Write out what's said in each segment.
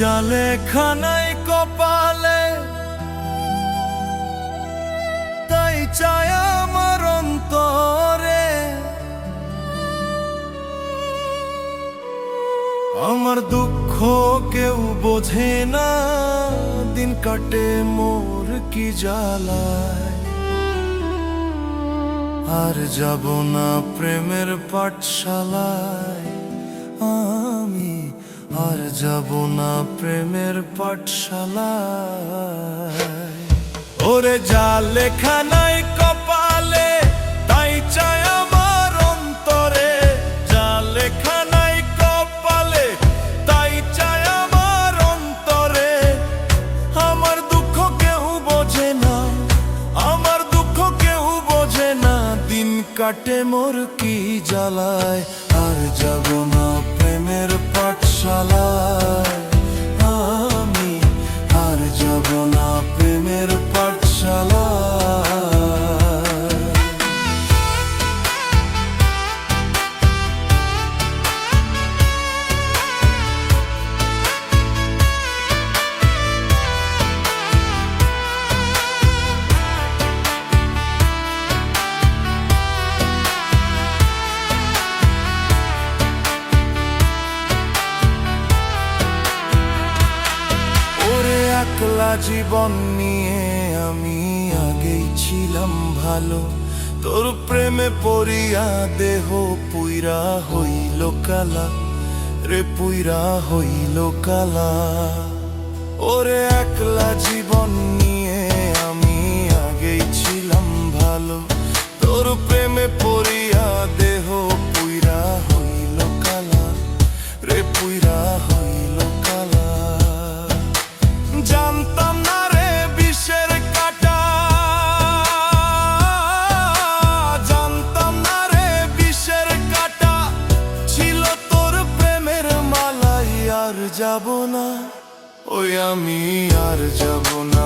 জালে খানাই কপালে। তাই চায় আমার অন্তরে। আমার দুঃখ কেউ বোঝে না, দিন কাটে মোর কি জ্বালায়। আর যাব না প্রেমের পাঠশালায়, আমি আর যাব না প্রেমের পাঠশালায়। ওরে যা লেখা নাই কপালে, তাই চায় আমার অন্তরে। যা লেখা নাই কপালে, তাই চায় আমার অন্তরে। আমার দুঃখ কেউ বোঝে না, আমার দুঃখ কেউ বোঝে না। দিন কাটে মোর কি জ্বালায়, আর যাব না প্রেমের জীবন নিয়ে আমি আগেই ছিলাম ভালো। তোর প্রেমে পড়িয়া দেহ পুইরা হইল কালা, রে পুইরা হইল কালা। ওরে একলা জীবন নিয়ে আমি আর যাব না।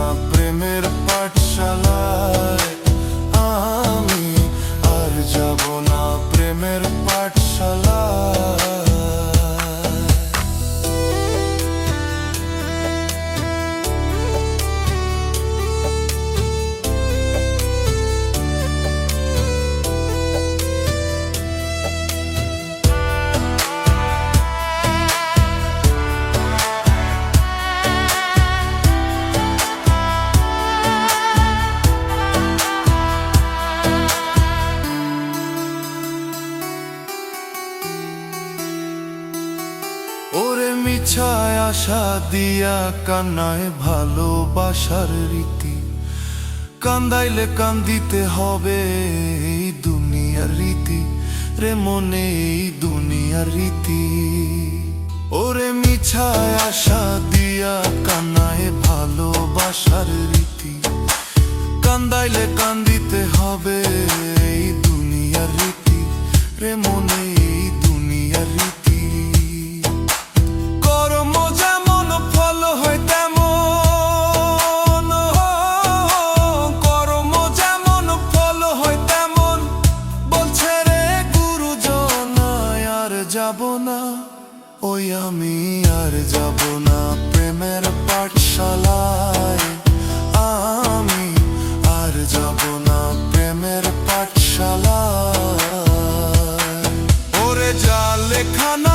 মিছায় আশা দিয়া কান্নায় ভালোবাসার রীতি। কান্দাইলে কান্দিতে হবে এই দুনিয়ার রীতি। রে মনে এই দুনিয়ার রীতি। ওরে মিছায় আশা দিয়া কান্নায় ভালোবাসার রীতি। কান্দাইলে কান্দিতে হবে এই দুনিয়ার রীতি। রে মনে ওই আমি আর যাব না। প্রেমের পাঠশালায় আমি আর যাব না। প্রেমের পাঠশালায়। ওরে যা লেখানা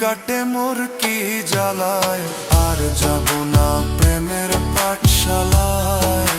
কাটে মোর কি জ্বালায়। আর যাব না প্রেমের পাঠশালায়।